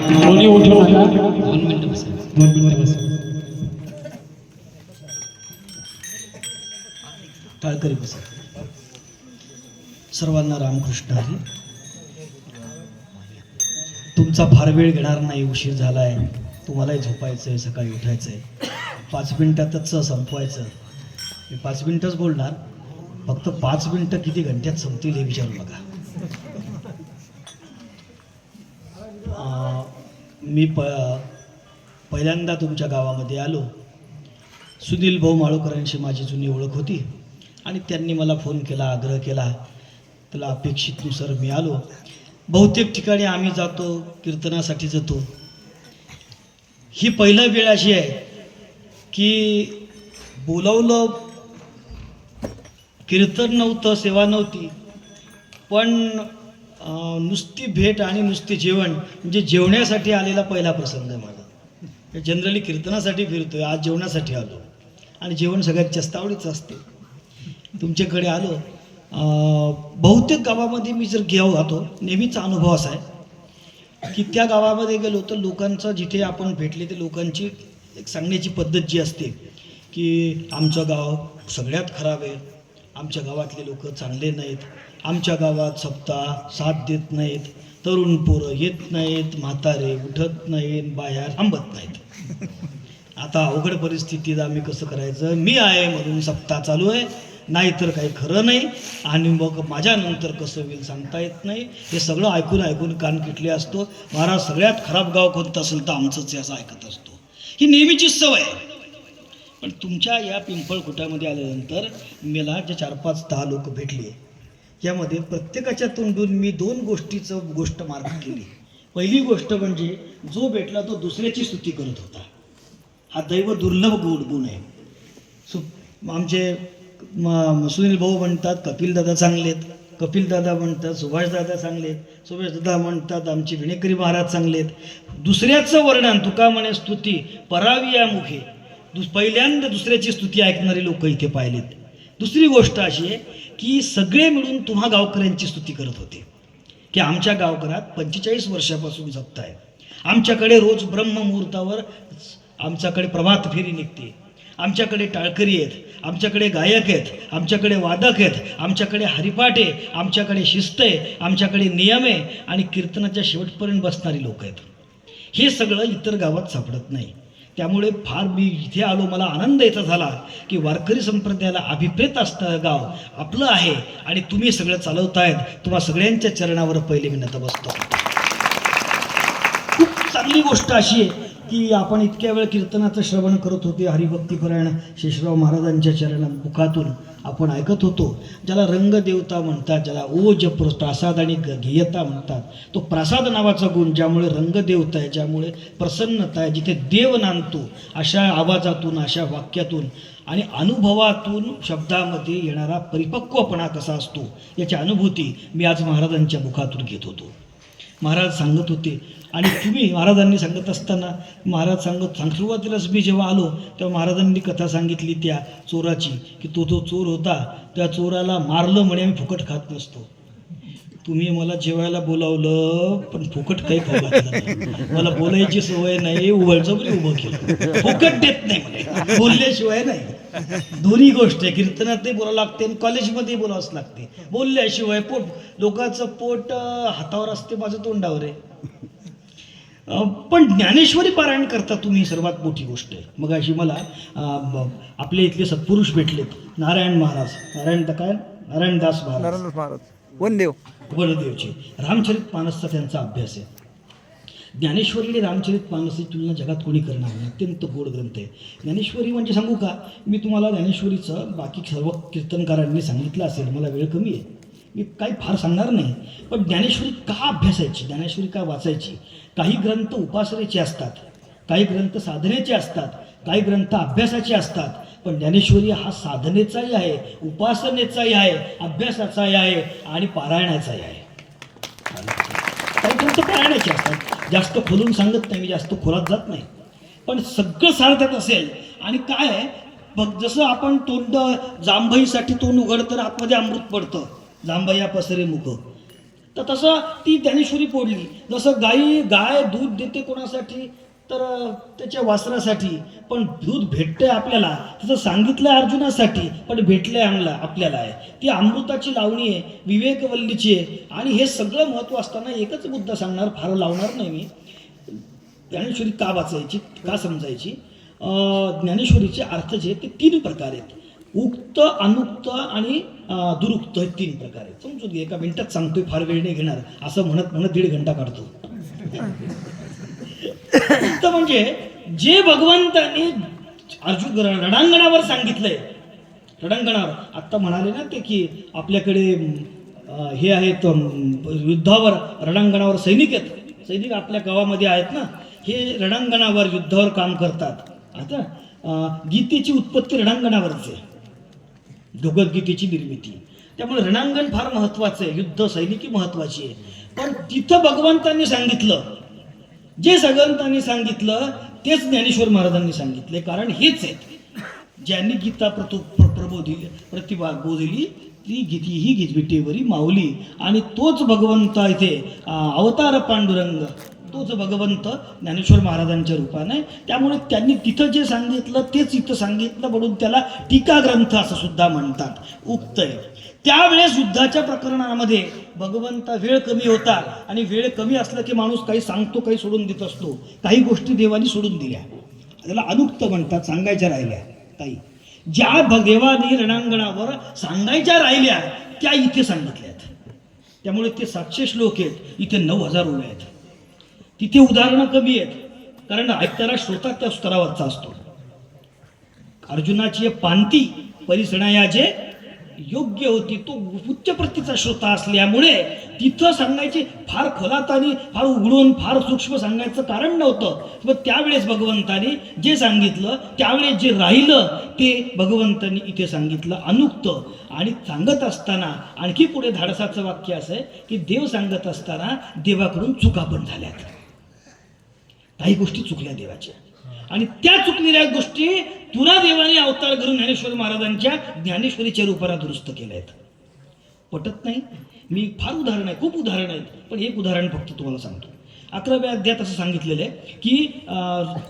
कोणी उठू नका दोन मिनिटं बसा. दोन मिनिटं बस. टाळकरी बसा. सर्वांना रामकृष्ण हरी. तुमचा फार वेळ घेणार नाही उशीर झालाय. तुम्हालाही झोपायचं आहे सकाळी उठायचं आहे पाच मिनिटातच संपवायचं. मी पाच मिनिटच बोलणार. फक्त पाच मिनिटं किती घंट्यात संपतील हे विचारू नका मी प पहिल्यांदा तुमच्या गावामध्ये आलो. सुनील भाऊ माळोकरांशी माझी जुनी ओळख होती आणि त्यांनी मला फोन केला आग्रह केला. त्याला अपेक्षितनुसार मी आलो. बहुतेक ठिकाणी आम्ही जातो कीर्तनासाठी जातो. ही पहिलं वेळ अशी आहे की बोलावलं कीर्तन नव्हतं सेवा नव्हती. पण नुसती भेट आणि नुसते जेवण म्हणजे जेवण्यासाठी आलेला पहिला प्रसंग आहे माझा. जनरली कीर्तनासाठी फिरतोय आज जेवणासाठी आलो. आणि जेवण सगळ्यात जास्त आवडीचं असते. तुमच्याकडे आलो. बहुतेक गावामध्ये मी जर घेऊ राहतो नेहमीचा अनुभव असा आहे की त्या गावामध्ये गेलो तर लोकांचा जिथे आपण भेटले ते लोकांची एक सांगण्याची पद्धत जी असते की आमचं गाव सगळ्यात खराब आहे आमच्या गावातले लोक चांगले नाहीत आमच्या गावात सप्ताह साथ देत नाहीत तरुण पोरं येत नाहीत म्हातारे उठत नाहीत बाया थांबत नाहीत. आता अवघड परिस्थितीत आम्ही कसं करायचं? मी आहे म्हणून सप्ताह चालू आहे. नाहीतर काही खरं नाही. आणि मग माझ्यानंतर कसं होईल सांगता येत नाही. हे सगळं ऐकून ऐकून कान किटले असतो. महाराज सगळ्यात खराब गाव कोणतं असेल तर आमचंच असं ऐकत असतो. ही नेहमीची सवय आहे. पण तुमच्या या पिंपळकुटामध्ये आल्यानंतर मला जे चार पाच दहा लोक भेटले. यामध्ये प्रत्येकाच्या तोंडून मी दोन गोष्टीचं गोष्ट मार्ग केली. पहिली गोष्ट म्हणजे जो भेटला तो दुसऱ्याची स्तुती करत होता. हा दैव दुर्लभ गुण गुण आहे. सु आमचे म- सुनील भाऊ म्हणतात कपिलदादा चांगलेत कपिलदादा म्हणतात सुभाषदादा चांगलेत सुभाषदादा म्हणतात आमचे विणेकरी महाराज चांगलेत दुसऱ्याचं वर्णन तुका म्हणे स्तुती परावी या मुखे. दुस पहिल्यांदा दुसऱ्याची स्तुती ऐकणारी लोक इथे पाहिलेत. दुसरी गोष्ट अशी आहे की सगळे मिळून तुम्हा गावकऱ्यांची स्तुती करत होते. की आमच्या गावकरात पंचेचाळीस वर्षापासून जगत आहे आमच्याकडे रोज ब्रह्ममुहूर्तावर आमच्याकडे प्रभात फेरी निघते. आमच्याकडे टाळकरी आहेत आमच्याकडे गायक आहेत आमच्याकडे वादक आहेत आमच्याकडे हरिपाठ आहे आमच्याकडे शिस्त आहे आमच्याकडे नियम आहे आणि कीर्तनाच्या शेवटपर्यंत बसणारी लोक आहेत. हे सगळं इतर गावात सापडत नाही. त्यामुळे फार मी इथे आलो मला आनंद याचा झाला की वारकरी संप्रदायाला अभिप्रेत असतं गाव आपलं आहे आणि तुम्ही सगळं चालवतायत. तुम्हा सगळ्यांच्या चरणावर पहिले मी नतमस्तक खूप चांगली गोष्ट अशी आहे. की आपण इतक्या वेळ कीर्तनाचं श्रवण करत होते हरिभक्तीपरायण शेषराव महाराजांच्या चरणात मुखातून आपण ऐकत होतो. ज्याला रंगदेवता म्हणतात ज्याला ओज प्रसाद आणि ग- गेयता म्हणतात. तो प्रसाद नावाचा गुण ज्यामुळे रंगदेवता आहे ज्यामुळे प्रसन्नता आहे जिथे देव नांदतो अशा आवाजातून अशा वाक्यातून आणि अनुभवातून शब्दामध्ये येणारा परिपक्वपणा कसा असतो याची अनुभूती मी आज महाराजांच्या मुखातून घेत होतो. महाराज सांगत होते. आणि तुम्ही महाराजांनी सांगत असताना महाराज सांगत सांग सुरुवातीलाच मी जेव्हा आलो तेव्हा महाराजांनी कथा सांगितली त्या चोराची की तो जो चोर होता त्या चोराला मारलं म्हणे आम्ही फुकट खात नसतो. तुम्ही मला जेवायला बोलावलं पण फुकट काही खाऊ मला बोलायची सवय नाही उबळजबरी उभं केलं. फुकट देत नाही म्हणे. बोलल्याशिवाय नाही. दोन्ही गोष्ट आहे. कीर्तनातही बोलावं लागते आणि कॉलेजमध्येही बोलावंच लागते. बोलल्याशिवाय पोट लोकांचं पोट हातावर असते माझं तोंडावर आहे. पण ज्ञानेश्वरी पारायण करता तुम्ही सर्वात मोठी गोष्ट आहे. मग अशी मला आपले इथले सत्पुरुष भेटलेत. नारायण महाराज. नारायण काय? नारायणदास महाराज. नारायणदास महाराज. वनदेव. वडदेवचे रामचरित मानसचा त्यांचा अभ्यास आहे. ज्ञानेश्वरी आणि रामचरित मानसची तुलना जगात कोणी करणार नाही. अत्यंत गोड ग्रंथ आहे. ज्ञानेश्वरी म्हणजे सांगू का? मी तुम्हाला ज्ञानेश्वरीचं बाकी सर्व कीर्तनकारांनी सांगितलं असेल. मला वेळ कमी आहे. मी काही फार सांगणार नाही. पण ज्ञानेश्वरी का अभ्यासायची? ज्ञानेश्वरी का वाचायची? काही ग्रंथ उपासनेचे असतात. काही ग्रंथ साधनेचे असतात. काही ग्रंथ अभ्यासाचे असतात. पण ज्ञानेश्वरी हा साधनेचाही आहे उपासनेचाही आहे अभ्यासाचाही आहे आणि पारायणाचाही आहे. काही ग्रंथ पारायणाचे असतात. जास्त खोलून सांगत नाही मी जास्त खोलात जात नाही. पण सगळं सार्थक असेल. आणि काय आहे? बघ जसं आपण तोंड जांभईसाठी तोंड उघड तर आतमध्ये अमृत पडतं. जांभया पसरे मुख. तर तसं ती ज्ञानेश्वरी पोडली. जसं गाई गाय दूध देते कोणासाठी? तर त्याच्या वासरासाठी पण दूध भेटतंय आपल्याला तसं सांगितलं अर्जुनासाठी पण भेटलंय आम्हाला आपल्याला आहे. ती अमृताची लावणी आहे विवेकवल्लीची आहे आणि हे सगळं महत्त्व असताना एकच मुद्दा सांगणार फार लावणार नाही मी. ज्ञानेश्वरी का वाचायची का समजायची? ज्ञानेश्वरीचे अर्थ जे ते तीन प्रकार आहेत. उक्त अनुक्त आणि दुरुक्त हे तीन प्रकार आहेत. समजून एका मिनिटात सांगतोय फार वेळ नाही घेणार. असं म्हणत म्हणत दीड घंटा काढतो. उक्त म्हणजे जे भगवंतांनी अर्जुन रणांगणावर सांगितलंय रणांगणावर आत्ता म्हणाले ना ते की आपल्याकडे हे आहेत युद्धावर रणांगणावर सैनिक आहेत. सैनिक आपल्या गावामध्ये आहेत ना हे रणांगणावर युद्धावर काम करतात. आता गीतेची उत्पत्ती रणांगणावरच आहे. भगवद्गीतेची निर्मिती. त्यामुळे रणांगण फार महत्वाचं आहे. युद्ध सैनिकी महत्वाची आहे. पण तिथं भगवंतांनी सांगितलं जे सगळंतांनी सांगितलं तेच ज्ञानेश्वर महाराजांनी सांगितले. कारण हेच आहेत. ज्यांनी गीता प्रतो प्र प्रबोधिली प्रतिभा बोधिली ती गीती ही गीतविटेवरी माऊली. आणि तोच भगवंत इथे अवतार पांडुरंग तोच भगवंत ज्ञानेश्वर महाराजांच्या रूपाने. त्यामुळे त्यांनी तिथं जे सांगितलं तेच इथं सांगितलं म्हणून त्याला टीका ग्रंथ असं सुद्धा म्हणतात. उक्त आहे. त्यावेळेस युद्धाच्या प्रकरणामध्ये भगवंता वेळ कमी होता आणि वेळ कमी असला की माणूस काही सांगतो काही सोडून देत असतो. काही गोष्टी देवाने सोडून दिल्या. त्याला अनुक्त म्हणतात सांगायच्या राहिल्या. काही ज्या भ- रणांगणावर सांगायच्या राहिल्या त्या इथे सांगितल्यात. त्यामुळे ते सातशे श्लोक आहेत इथे नऊ हजार उभे आहेत. तिथे उदाहरणं कमी आहेत कारण ऐकताना श्रोता त्या स्तरावरचा असतो. अर्जुनाची पांती परिसणायाचे योग्य होती तो उच्च प्रतीचा श्रोता असल्यामुळे तिथं सांगायचे फार खोलात आणि फार उघडून फार सूक्ष्म सांगायचं कारण नव्हतं. मग त्यावेळेस भगवंतानी जे सांगितलं त्यावेळेस जे राहिलं ते भगवंतांनी इथे सांगितलं अनुक्त. आणि सांगत असताना आणखी पुढे धाडसाचं वाक्य असं आहे की देव सांगत असताना देवाकडून चुका पण झाल्यात. काही गोष्टी चुकल्या देवाच्या. आणि त्या चुकलेल्या गोष्टी तुला देवाने अवतार करून ज्ञानेश्वर महाराजांच्या ज्ञानेश्वरीच्या रूपाला दुरुस्त केल्या आहेत पटत नाही. मी फार उदाहरण आहे खूप उदाहरण आहेत. पण एक उदाहरण फक्त तुम्हाला सांगतो. अकराव्या अध्यात असं सांगितलेलं आहे की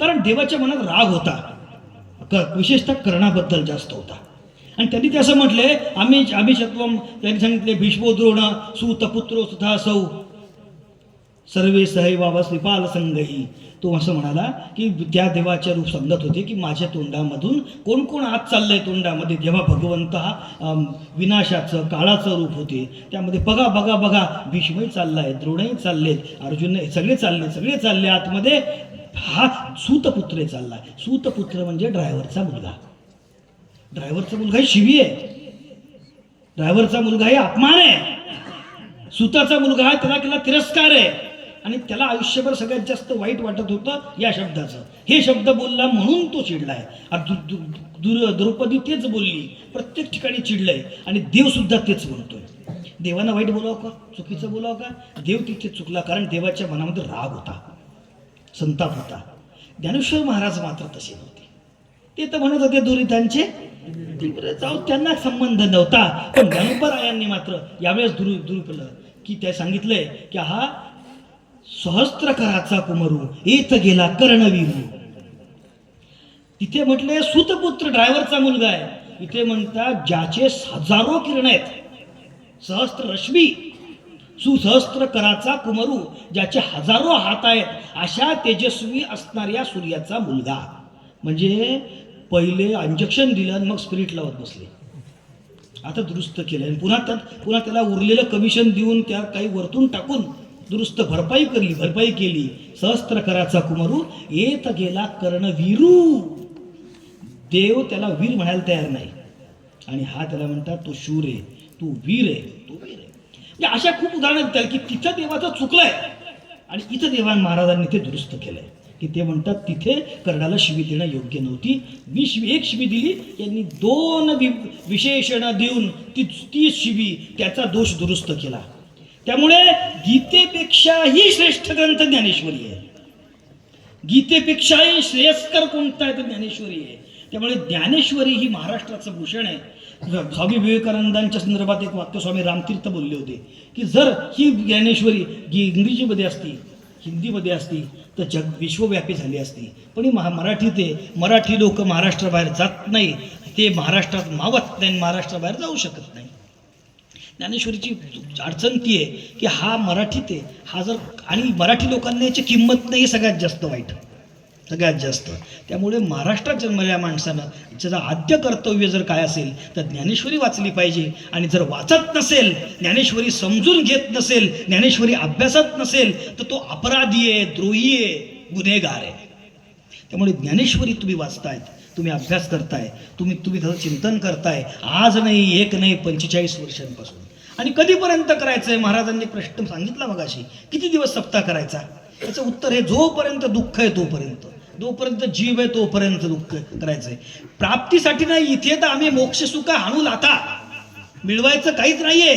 कारण देवाच्या मनात राग होता. क विशेषतः कर्णाबद्दल जास्त होता. आणि त्यांनी ते असं म्हटलंय आम्ही आम्ही शत्वम त्यांनी सांगितले भीष्मोद्रोण सुतपुत्रो सुधा सौ. सर्वे सहैवावा श्रीपाल संघही तो असं म्हणाला की त्या देवाच्या रूप सांगत होते की माझ्या तोंडामधून कोण कोण आत चाललंय तोंडामध्ये जेव्हा भगवंत हा विनाशाचं काळाचं रूप होते त्यामध्ये बघा बघा बघा भीष्मही चाललाय द्रोणही चाललेत अर्जुन सगळे चालले सगळे चालले आतमध्ये हा सूतपुत्र चाललाय. सूतपुत्र म्हणजे ड्रायव्हरचा मुलगा. ड्रायव्हरचा मुलगा शिवी आहे. ड्रायव्हरचा मुलगा हे अपमान आहे. सुताचा मुलगा हा त्याला केला तिरस्कार आहे. आणि त्याला आयुष्यभर सगळ्यात जास्त वाईट वाटत होतं या शब्दाचं. हे शब्द बोलला म्हणून तो चिडलाय. दु- दुर द्रौपदी तेच बोलली. प्रत्येक ठिकाणी चिडलंय. आणि देव सुद्धा तेच बोलतोय देवानं वाईट बोलावं का? चुकीचं बोलावं का? देव तिथे चुकला कारण देवाच्या मनामध्ये राग होता. संताप होता. ज्ञानेश्वर महाराज मात्र तसे नव्हते ते तर म्हणत होते दुरितांचे जाऊ त्यांना संबंध नव्हता. पण ज्ञानोपरायांनी मात्र यावेळेस दुरु दुरुपलं केलं की त्या सांगितलंय की हा सहस्त्रकराचा कुमरू येत गेला कर्णवीरू. तिथे म्हटले सुतपुत्र ड्रायव्हरचा मुलगा आहे. इथे म्हणतात ज्याचे हजारो किरण आहेत. सहस्त्र रश्मी सुसहस्त्र कराचा कुमरू ज्याचे हजारो हात आहेत अशा तेजस्वी असणाऱ्या सूर्याचा मुलगा. म्हणजे पहिले इंजेक्शन दिलं आणि मग स्पिरिट लावत बसले. आता दुरुस्त केलं. आणि पुन्हा त्यात पुन्हा त्याला उरलेलं कमिशन देऊन त्या काही वरतून टाकून दुरुस्त भरपाई करली भरपाई केली. सहस्त्र कराचा कुमारू येत गेला कर्ण वीरू देव त्याला वीर म्हणायला तयार नाही. आणि हा त्याला म्हणतात तो शूर आहे तू वीर आहे तू वीर आहे. म्हणजे अशा खूप उदाहरणं देतात की तिथं देवाचं चुकलंय. आणि इथं देवान महाराजांनी ते दुरुस्त केलंय. की ते म्हणतात तिथे कर्णाला शिवी देणं योग्य नव्हती. मी शिवी एक शिवी दिली यांनी दोन विशेषणं देऊन ती ती शिवी त्याचा दोष दुरुस्त केला. त्यामुळे गीतेपेक्षाही श्रेष्ठ ग्रंथ ज्ञानेश्वरी आहे. गीतेपेक्षाही श्रेयस्कर कोणता आहे तर ज्ञानेश्वरी आहे. त्यामुळे ज्ञानेश्वरी ही महाराष्ट्राचं भूषण आहे. स्वामी विवेकानंदांच्या संदर्भात एक वाक्य स्वामी रामतीर्थ बोलले होते की जर ही ज्ञानेश्वरी जी इंग्रजीमध्ये असती हिंदीमध्ये असती तर जग विश्वव्यापी झाली असती. पण ही महा मराठी ते मराठी लोक महाराष्ट्राबाहेर जात नाही. ते महाराष्ट्रात मावत नाही महाराष्ट्राबाहेर जाऊ शकत नाही ज्ञानेश्वरीची अडचण ती आहे की हा मराठीत आहे. हा जर आणि मराठी लोकांना याची किंमत नाही सगळ्यात जास्त वाईट. सगळ्यात जास्त. त्यामुळे महाराष्ट्रात जन्मलेल्या माणसानं त्याचं आद्य कर्तव्य जर काय असेल तर ज्ञानेश्वरी वाचली पाहिजे. आणि जर वाचत नसेल ज्ञानेश्वरी समजून घेत नसेल ज्ञानेश्वरी अभ्यासात नसेल तर तो अपराधी आहे द्रोही आहे गुन्हेगार आहे. त्यामुळे ज्ञानेश्वरी तुम्ही वाचतायत तुम्ही अभ्यास करताय तुम्ही तुम्ही त्याचं चिंतन करताय. आज नाही एक नाही पंचेचाळीस वर्षांपासून. आणि कधीपर्यंत करायचं आहे महाराजांनी प्रश्न सांगितला मगाशी. किती दिवस सप्ताह करायचा? याचं उत्तर हे जोपर्यंत दुःख आहे तोपर्यंत. जोपर्यंत जीव आहे तोपर्यंत दुःख करायचं आहे प्राप्तीसाठी नाही इथे तर आम्ही मोक्ष सुख हाणू मिळवायचं काहीच नाहीये.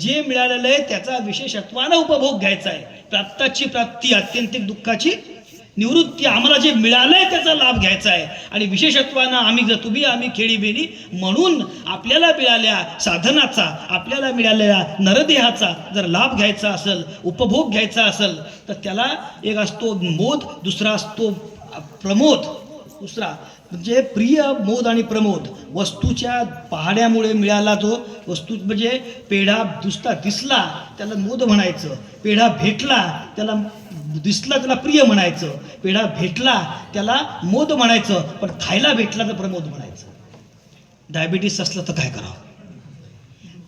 जे मिळालेलं आहे त्याचा विशेषत्वानं उपभोग घ्यायचा आहे प्राप्ताची प्राप्ती अत्यंतिक दुःखाची निवृत्ती आम्हाला जे मिळालंय त्याचा लाभ घ्यायचा आहे. आणि विशेषत्वानं आम्ही जर तुम्ही आम्ही खेळी बेडी म्हणून आपल्याला मिळाल्या साधनाचा आपल्याला मिळालेल्या नरदेहाचा जर लाभ घ्यायचा असेल उपभोग घ्यायचा असेल तर त्याला एक असतो मोद दुसरा असतो प्रमोद. दुसरा म्हणजे प्रिय मोद आणि प्रमोद वस्तूच्या पहाड्यामुळे मिळाला तो. वस्तू म्हणजे पेढा दुसता दिसला त्याला मोद म्हणायचं. पेढा भेटला त्याला दिसला त्याला प्रिय म्हणायचं. पेढा भेटला त्याला मोद म्हणायचं पण खायला भेटला तर प्रमोद म्हणायचं. डायबिटीस असलं तर काय करावं?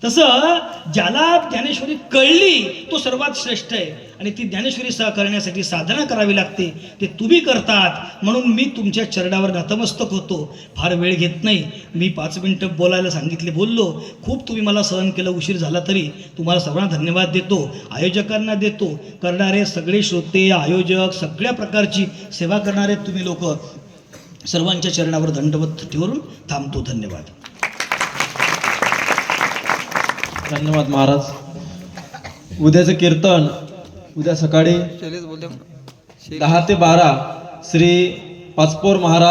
तसं ज्याला ज्ञानेश्वरी कळली तो सर्वात श्रेष्ठ आहे. आणि ती ज्ञानेश्वरी सह करण्यासाठी साधना करावी लागते. ते तुम्ही करतात. म्हणून मी तुमच्या चरणावर नतमस्तक होतो. फार वेळ घेत नाही. मी पाच मिनटं बोलायला सांगितले बोललो. खूप तुम्ही मला सहन केलं उशीर झाला तरी. तुम्हाला सर्वांना धन्यवाद देतो. आयोजकांना देतो. करणारे सगळे श्रोते आयोजक सगळ्या प्रकारची सेवा करणारे तुम्ही लोक सर्वांच्या चरणावर दंडवत ठेवून थांबतो. धन्यवाद. धन्यवाद महाराज. उद्याचं कीर्तन उद्या सकाळी दहा ते बारा श्री पाचपोर महाराज